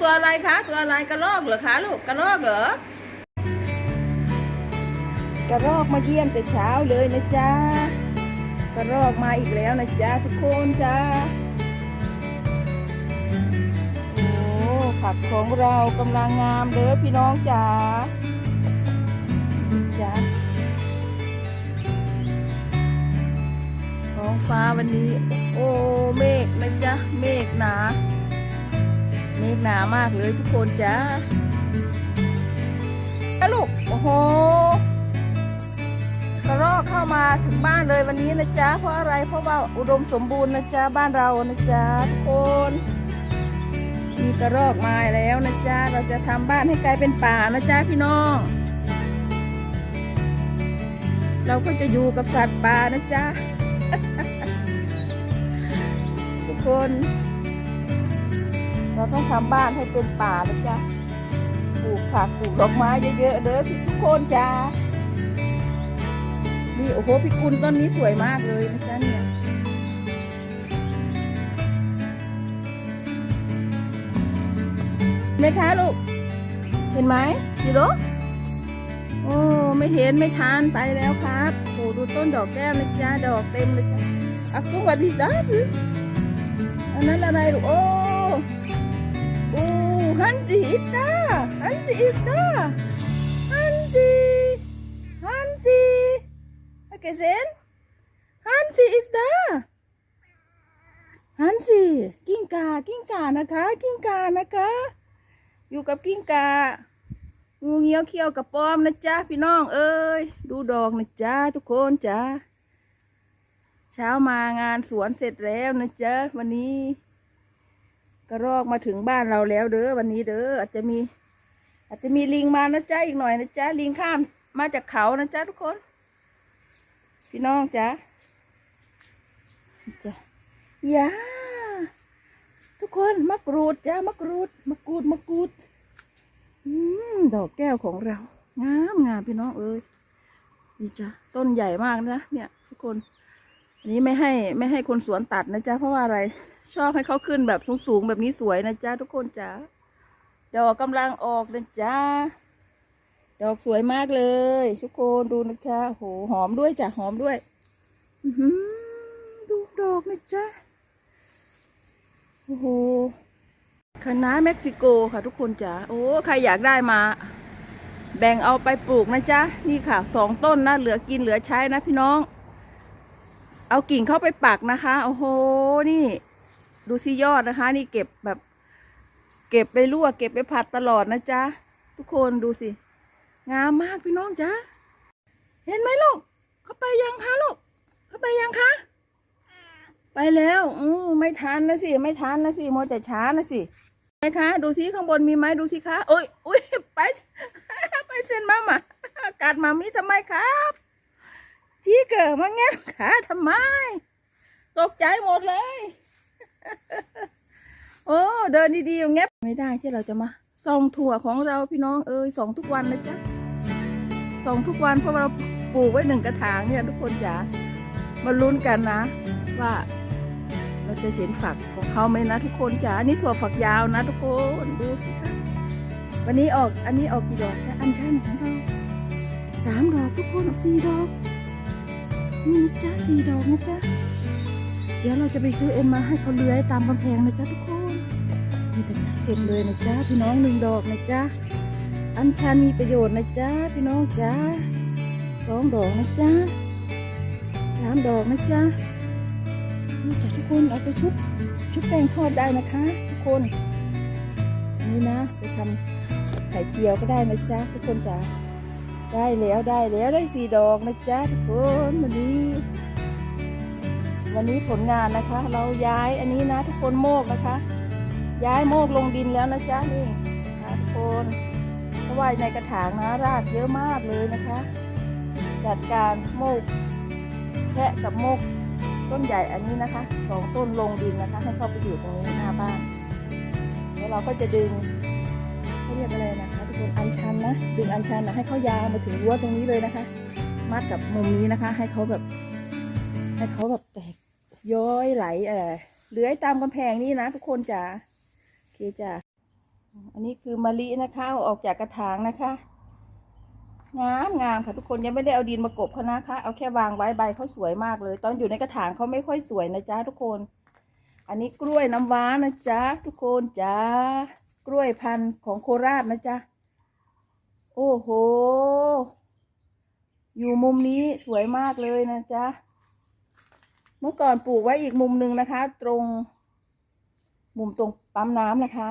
ตัวอะไรคะ ตัวอะไรกระรอกเหรอคะลูกกระรอกเหรอกระรอกมาเยี่ยมแต่เช้าเลยนะจ๊ะกระรอกมาอีกแล้วนะจ๊ะทุกคนจ้าโอ้ผักของเรากำลังงามเด้อพี่น้องจ๋าจ้าท้องฟ้าวันนี้ โอ้เมฆนะจ๊ะเมฆหนา เมฆหนามากเลยทุกคนจ้าลูกโอ้โหกระรอกเข้ามาถึงบ้านเลยวันนี้นะจ๊ะเพราะอะไรเพราะว่าอุดมสมบูรณ์นะจ๊ะบ้านเรานะจ๊ะทุกคนมีกระรอกมาแล้วนะจ๊ะเราจะทำบ้านให้กลายเป็นป่านะจ๊ะพี่น้อง เราก็จะอยู่กับสัตว์ป่านะจ๊ะทุกคน เราต้องทำบ้านให้เป็นป่านะจ๊ะปลูกผักปลูกดอกไม้เยอะๆเด้อทุกคนจ้านี่โอ้โหพี่กุลต้นนี้สวยมากเลยนะจ๊ะเนี่ยไหมคะลูก เห็นไหมจิโร่โอ้ไม่เห็นไม่ทานไปแล้วครับโอ้ดูต้นดอกแก้วนะจ๊ะดอกเต็มเลยจ้ะอักกุ้งวัดดิสดาสิอันนั้นอะไรลูกโอ้ ฮันซีอิสตาฮันซีอิสตาฮันซีฮันซี Gesehen? Hansi ist da. Hansi กิ้งกา กิ้งกา นะคะ กิ้งกา นะคะ อยู่กับกิ้งกา งูเงี้ยวเขี้ยวกับปอมนะจ๊ะพี่น้องเอ้ย ดูดอกนะจ๊ะทุกคนจ้ะเช้ามางานสวนเสร็จแล้วนะจ๊ะวันนี้ กระรอกมาถึงบ้านเราแล้วเด้อวันนี้เด้ออาจจะมี อาจจะมีลิงมานะจ๊ะอีกหน่อยนะจ๊ะลิงข้ามมาจากเขานะจ๊ะทุกคน พี่น้องจ้ะจ้ะยาทุกคนมะกรูดจ้ะมะกรูดมะกรูดมะกรูดอืมดอกแก้วของเรา งามงามพี่น้องเอ้ยนี่จ้ะต้นใหญ่มากนะเนี่ย ทุกคน อันนี้ไม่ให้ไม่ให้คนสวนตัดนะจ๊ะเพราะว่าอะไร ชอบให้เขาขึ้นแบบสูงๆแบบนี้สวยนะจ๊ะทุกคนจ้ะดอกกำลังออกนะจ๊ะดอกสวยมากเลย ทุกคนดูนะคะโหหอมด้วยจ้ะหอมด้วยอื้อหือดูดอกนะจ๊ะโอ้โหคะน้าเม็กซิโกค่ะทุกคนจ้ะโอ้ใครอยากได้มา แบ่งเอาไปปลูกนะจ๊ะนี่ค่ะสองต้นนะเหลือกินเหลือใช้นะพี่น้อง เอากิ่งเข้าไปปักนะคะ โอ้โหนี่ ดูสิยอดนะคะ นี่เก็บแบบ เก็บไปลวกเก็บไปผัดตลอดนะจ๊ะ ทุกคนดูสิ งามมากพี่น้องจ้าเห็นไหมลูก เขาไปยังคะลูก เขาไปยังคะ ไปแล้วอือไม่ทันนะสิ ไม่ทันนะสิโมวแต่ช้านะสิไหมคะ ดูสิข้างบนมีไหมดูสิคะโอ้ยอุ้ยไปไปเซ็นมามากัดมามีทำไมครับที่เกิดมาแงบขาทำไม ตกใจหมดเลย โอ้เดินดีๆแงบไม่ได้ที่เราจะมาส่องถั่วของเราพี่น้องเอ้ยส่องทุกวันนะจ๊ะส่องทุกวันเพราะเราปลูกไว้หนึ่งกระถางเนี่ยทุกคนจ๋ามาลุ้นกันนะ ว่าเราจะเห็นฝักของเขาไหมนะ ทุกคนจ๋านี่ถั่วฝักยาวนะ ทุกคนดูสิคะวันนี้ออกอันนี้ออกกี่ดอกจ๊ะอันชันของเราสามดอกทุกคนออกสี่ดอกนี่นะจ๊ะสี่ดอกนะจ๊ะ เดี๋ยวเราจะไปซื้อเอ็มมาให้เขาเลื้อยตามกำแพงนะจ๊ะทุกคนนี่เป็นเก็บเลยนะจ๊ะพี่น้องหนึ่งดอกนะจ๊ะอัญชันมีประโยชน์นะจ๊ะพี่น้องจ๊ะสองดอกนะจ๊ะสามดอกนะจ๊ะนี่จ้ะทุกคนเอาไปชุบชุบแป้งทอดได้นะคะ ทุกคนนี่นะไปทำไข่เจียวก็ได้นะจ๊ะทุกคนจ๋าได้แล้วได้แล้วได้สี่ดอกนะจ๊ะทุกคนวันนี้ วันนี้ผลงานนะคะ เราย้ายอันนี้นะทุกคนโมกนะคะ ย้ายโมกลงดินแล้วนะจ๊ะนี่นะทุกคนเพราะว่าในกระถางนะรากเยอะมากเลยนะคะ จัดการโมกแค่กับโมกต้นใหญ่อันนี้นะคะสองต้นลงดินนะคะ ให้เข้าไปอยู่ตรงนี้หน้าบ้านแล้วเราก็จะดึงเขาเรียกอะไรนะคะทุกคนอัญชันนะดึงอัญชันนะให้เขายาวมาถึงรั้วตรงนี้เลยนะคะ มัดกับมุมนี้นะคะ ให้เขาแบบให้เขาแบบแตก ย้อยไหลเออเลื้อยตามกำแพงนี่นะ ทุกคนจ๋าโอเคจ้ะอันนี้คือมะลินะคะเอาออกจากกระถางนะคะงามงามค่ะทุกคนยังไม่ได้เอาดินมากบเขานะคะ เอาแค่วางไว้ใบเขาสวยมากเลย ตอนอยู่ในกระถางเขาไม่ค่อยสวยนะจ๊ะทุกคน อันนี้กล้วยน้ำว้านะจ๊ะทุกคนจ้ากล้วยพันธุ์ของโคราชนะจ๊ะโอ้โห อยู่มุมนี้สวยมากเลยนะจ๊ะ เมื่อก่อนปลูกไว้อีกมุมหนึ่งนะคะ ตรง มุมตรงปั๊มน้ำนะคะ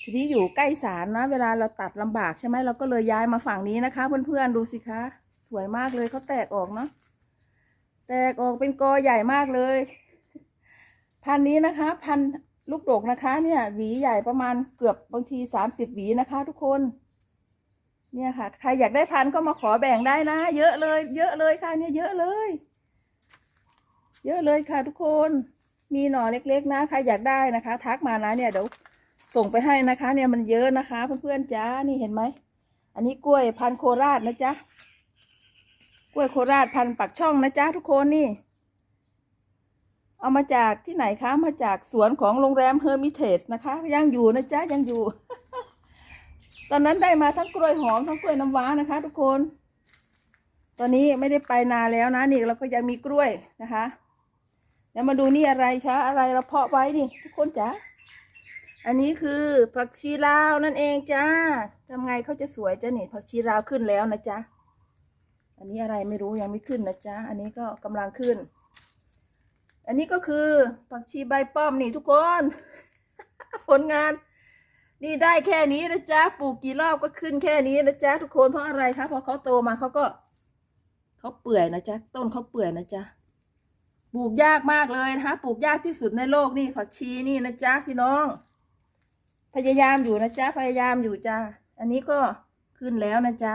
ทีนี้อยู่ใกล้ศาลนะ เวลาเราตัดลำบากใช่ไหมเราก็เลยย้ายมาฝั่งนี้นะคะ เพื่อนๆดูสิคะสวยมากเลยเขาแตกออกเนาะแตกออกเป็นกอใหญ่มากเลย พันนี้นะคะ พันลูกดกนะคะ เนี่ย หวีใหญ่ประมาณเกือบบางทีสามสิบหวีนะคะ ทุกคน เนี่ยค่ะ ใครอยากได้พันก็มาขอแบ่งได้นะ เยอะเลย เยอะเลยค่ะเนี่ยเยอะเลย เยอะเลยค่ะทุกคน มีหน่อเล็กๆนะใครอยากได้นะคะ ทักมานะเนี่ยเดี๋ยวส่งไปให้นะคะ เนี่ยมันเยอะนะคะ เพื่อนๆจ้านี่เห็นไหมอันนี้กล้วยพันโคราชนะจ๊ะกล้วยโคราชพันปักช่องนะจ๊ะทุกคนนี่ เอามาจากที่ไหนคะ มาจากสวนของโรงแรมเฮอร์มิเทสนะคะ ยังอยู่นะจ๊ะยังอยู่ ตอนนั้นได้มาทั้งกล้วยหอมทั้งกล้วยน้ำว้านะคะ ทุกคน ตอนนี้ไม่ได้ไปนานแล้วนะนี่เราก็ยังมีกล้วยนะคะ แล้วมาดูนี่อะไรคะอะไรเราเพาะไว้นี่ทุกคนจ๋าอันนี้คือผักชีลาวนั่นเองจ้าทำไงเขาจะสวยจ้ะนี่ผักชีลาวขึ้นแล้วนะจ๊ะอันนี้อะไรไม่รู้ยังไม่ขึ้นนะจ๊ะอันนี้ก็กำลังขึ้น อันนี้ก็คือผักชีใบป้อมนี่ทุกคน ผลงาน นี่ได้แค่นี้นะจ๊ะปลูกกี่รอบก็ขึ้นแค่นี้นะจ๊ะทุกคนเพราะอะไรคะพอเขาโตมาเขาก็เขาเปื่อยนะจ๊ะต้นเขาเปื่อยนะจ๊ะ ปลูกยากมากเลยนะคะปลูกยากที่สุดในโลกนี่ผักชีนี่นะจ๊ะพี่น้อง พยายามอยู่นะจ๊ะพยายามอยู่จ้ะอันนี้ก็ขึ้นแล้วนะจ๊ะ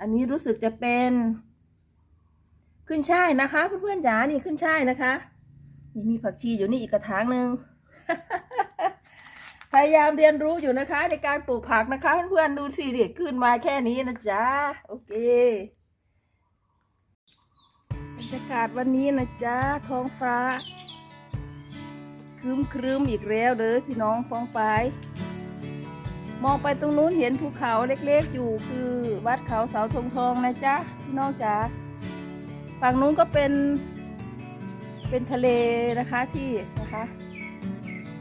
อันนี้รู้สึกจะเป็นขึ้นช่ายนะคะเพื่อนๆจ๋านี่ขึ้นช่ายนะคะนี่มีผักชีอยู่นี่อีกกระถางหนึ่งพยายามเรียนรู้อยู่นะคะ ในการปลูกผักนะคะ เพื่อนๆดูสิเด็กขึ้นมาแค่นี้นะจ๊ะโอเค รรยากาศวันนี้นะจ๊ะท้องฟ้าครึ้มครึมๆอีกแล้วเด้อพี่น้องฟองไป มองไปตรงนู้นเห็นภูเขาเล็กๆอยู่คือวัดเขาเสาธงทองนะจ๊ะพี่น้องจ๋าฝั่งนู้นก็เป็น เป็นทะเลนะคะที่นะคะ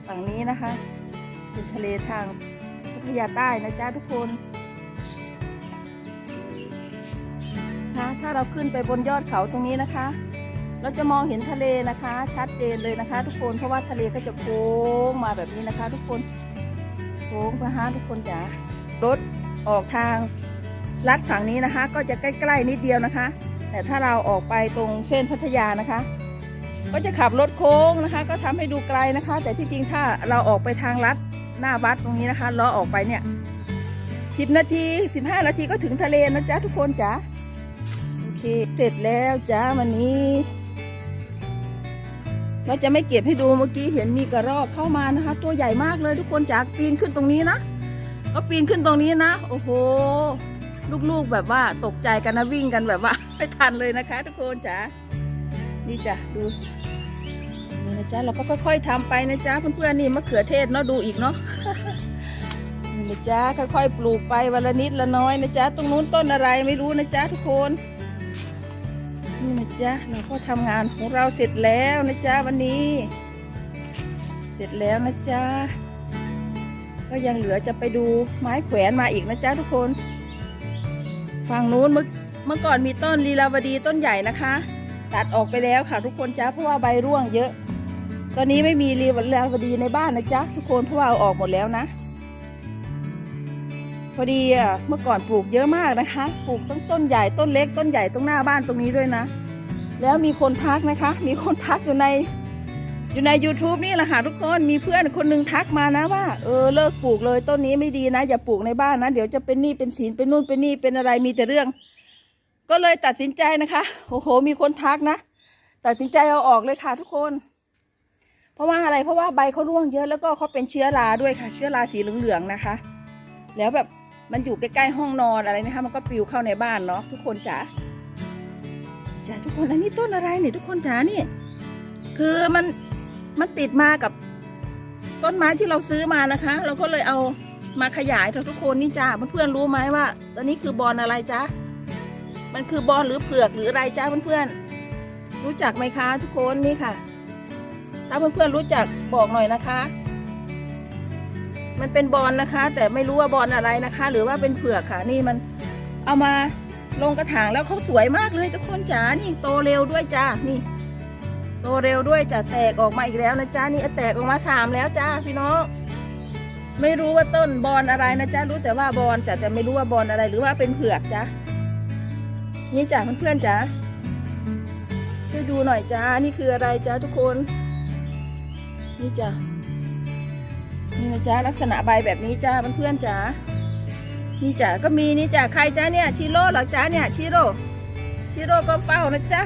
ฝั่งนี้นะคะ เป็นทะเลทางพัทยาใต้นะจ๊ะทุกคน นะถ้าเราขึ้นไปบนยอดเขาตรงนี้นะคะ เราจะมองเห็นทะเลนะคะ ชัดเจนเลยนะคะ ทุกคนเพราะว่าทะเลก็จะโค้งมาแบบนี้นะคะ ทุกคนโค้งมาฮะทุกคนจ๋ารถออกทางลัดฝั่งนี้นะคะ ก็จะใกล้ๆนิดเดียวนะคะ แต่ถ้าเราออกไปตรงเส้นพัทยานะคะ ก็จะขับรถโค้งนะคะ ก็ทำให้ดูไกลนะคะ แต่ที่จริงถ้าเราออกไปทางลัดหน้าวัดตรงนี้นะคะล้อออกไปเนี่ยสิบนาทีสิบห้านาทีก็ถึงทะเลนะจ๊ะทุกคนจ๋า เค เสร็จแล้วจ้าวันนี้เราจะไม่เก็บให้ดูเมื่อกี้เห็นมีกระรอกเข้ามานะคะ ตัวใหญ่มากเลยทุกคนจ๋าปีนขึ้นตรงนี้นะเขาปีนขึ้นตรงนี้นะ โอ้โห ลูกๆแบบว่าตกใจกันนะวิ่งกันแบบว่าไม่ทันเลยนะคะ ทุกคนจ๋านี่จ้ะดูนี่นะจ๊ะเราก็ค่อยๆทำไปนะจ๊ะเพื่อนๆนี่มะเขือเทศเนาะดูอีกเนาะนี่นะจ๊ะค่อยๆปลูกไปวันละนิดละน้อยนะจ๊ะตรงนู้นต้นอะไรไม่รู้นะจ๊ะทุกคน นี่นะจ๊ะเราก็ทำงานของเราเสร็จแล้วนะจ๊ะวันนี้ เสร็จแล้วนะจ๊ะก็ยังเหลือจะไปดูไม้แขวนมาอีกนะจ๊ะทุกคนฝั่งนู้นเมื่อเมื่อก่อนมีต้นลีลาวดีต้นใหญ่นะคะ ตัดออกไปแล้วค่ะทุกคนจ้าเพราะว่าใบร่วงเยอะ ตอนนี้ไม่มีรีลาวดีในบ้านนะจ๊ะทุกคนเพราะว่าเอาออกหมดแล้วนะ พอดีอะเมื่อก่อนปลูกเยอะมากนะคะ ปลูกต้นต้นใหญ่ต้นเล็กต้นใหญ่ตรงหน้าบ้านตรงนี้ด้วยนะ แล้วมีคนทักนะคะ มีคนทักอยู่ในอยู่ใน YouTube นี่แหละค่ะทุกคนมีเพื่อนคนหนึงทักมานะว่าเออเลิกปลูกเลยต้นนี้ไม่ดีนะ อย่าปลูกในบ้านนะ เดี๋ยวจะเป็นหนี้เป็นสินเป็นนู่นเป็นนี่เป็นอะไรมีแต่เรื่อง ก็เลยตัดสินใจนะคะโอ้โห มีคนทักนะตัดสินใจเอาออกเลยค่ะทุกคน เพราะว่าอะไรเพราะว่าใบเขาร่วงเยอะแล้วก็เขาเป็นเชื้อราด้วยค่ะ เชื้อราสีเหลืองๆนะคะ แล้วแบบ มันอยู่ใกล้ๆห้องนอนอะไรนะคะ มันก็ปลิวเข้าในบ้านเนาะทุกคนจ๋าจ๋าทุกคนอันนี้ต้นอะไรเนี่ยทุกคนจ๋านี่ คือมันมันติดมากับต้นไม้ที่เราซื้อมานะคะ เราก็เลยเอามาขยายทุกคนนี่จ้าเพื่อนๆรู้ไหมว่าตัวนี้คือบอลอะไรจ๊ะมันคือบอลหรือเผือกหรืออะไรจ้าเพื่อนๆรู้จักไหมคะ ทุกคนนี่ค่ะ ถ้าเพื่อนๆรู้จักบอกหน่อยนะคะ มันเป็นบอลนะคะ แต่ไม่รู้ว่าบอลอะไรนะคะ หรือว่าเป็นเผือกค่ะนี่มันเอามาลงกระถางแล้วเขาสวยมากเลยทุกคนจ๋านี่โตเร็วด้วยจ้านี่โตเร็วด้วยจะแตกออกมาอีกแล้วนะจ๊ะนี่แตกออกมาสามแล้วจ้าพี่น้องไม่รู้ว่าต้นบอลอะไรนะจ๊ะรู้แต่ว่าบอลจ้ะแต่ไม่รู้ว่าบอลอะไรหรือว่าเป็นเผือกจ้ะนี่จ้ะเพื่อนๆจ้ะช่วยดูหน่อยจ้านี่คืออะไรจ้าทุกคน นี่จ้ะ นี่นะจ๊ะลักษณะใบแบบนี้จ้าเพื่อนๆจ้านี่จ้ะก็มีนี่จ้ะใครจ้าเนี่ยชิโร่หรอจ้าเนี่ยชิโร่ชิโร่ก็เฝ้านะจ๊ะ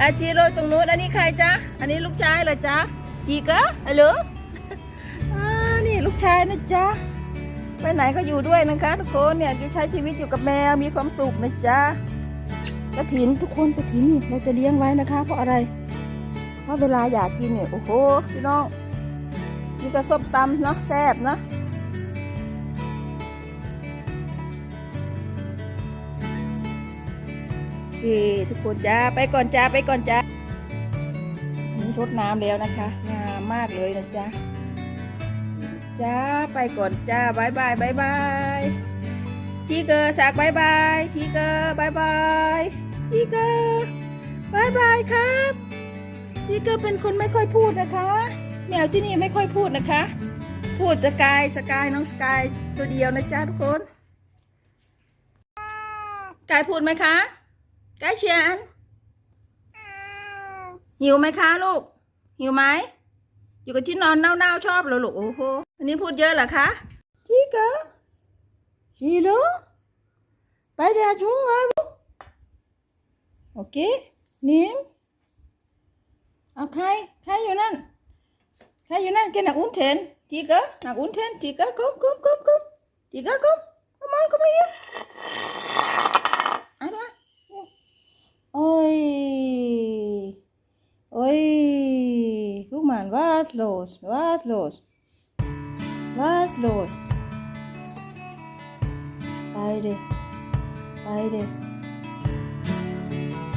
อาชิโร่ตรงนู้นอันนี้ใครจ๊ะอันนี้ลูกชายเหรอจ๊ะจีกะฮัลโหลอ่านี่ลูกชายนะจ๊ะไปไหนก็อยู่ด้วยนะคะทุกคนเนี่ยอยู่ใช้ชีวิตอยู่กับแมวมีความสุขนะจ๊ะกระถินทุกคนกระถินนี่เราจะเลี้ยงไว้นะคะ เพราะอะไร เพราะเวลาอยากกินเนี่ยโอ้โหพี่น้อง นี่ก็ส้มตำเนาะแซ่บเนาะโอเคทุกคนจ้าไปก่อนจ้าไปก่อนจ้านี่รดน้ำแล้วนะคะ งามมากเลยนะจ๊ะจ้าไปก่อนจ้าบายบายบายบายทีเกอร์สักบายบายทีเกอร์บายบายทีเกอร์บายบายครับทีเกอร์เป็นคนไม่ค่อยพูดนะคะ แมวที่นี่ไม่ค่อยพูดนะคะ พูดสกายสกายน้องสกายตัวเดียวนะจ๊ะทุกคนกายพูดไหมคะกายเชียนหิวไหมคะลูก หิวไหมอยู่กับที่นอนเน่าๆชอบเหรอลูกโอ้โหอันนี้พูดเยอะเหรอคะทีเกอร์ชีโร่ไปเดี๋ยวจุงไงโอเคนิมเอาใครใครอยู่นั่น ใครอยู่นั่นแกหนักอุ้นเทนทีเกอหนักอุ้นเทนทีเกอกุมกุมกุมกุมทีเกอกุม come on come here อะมาโอ้ยโอ้ย guck mal was los was los was los ไปดิไปดิไป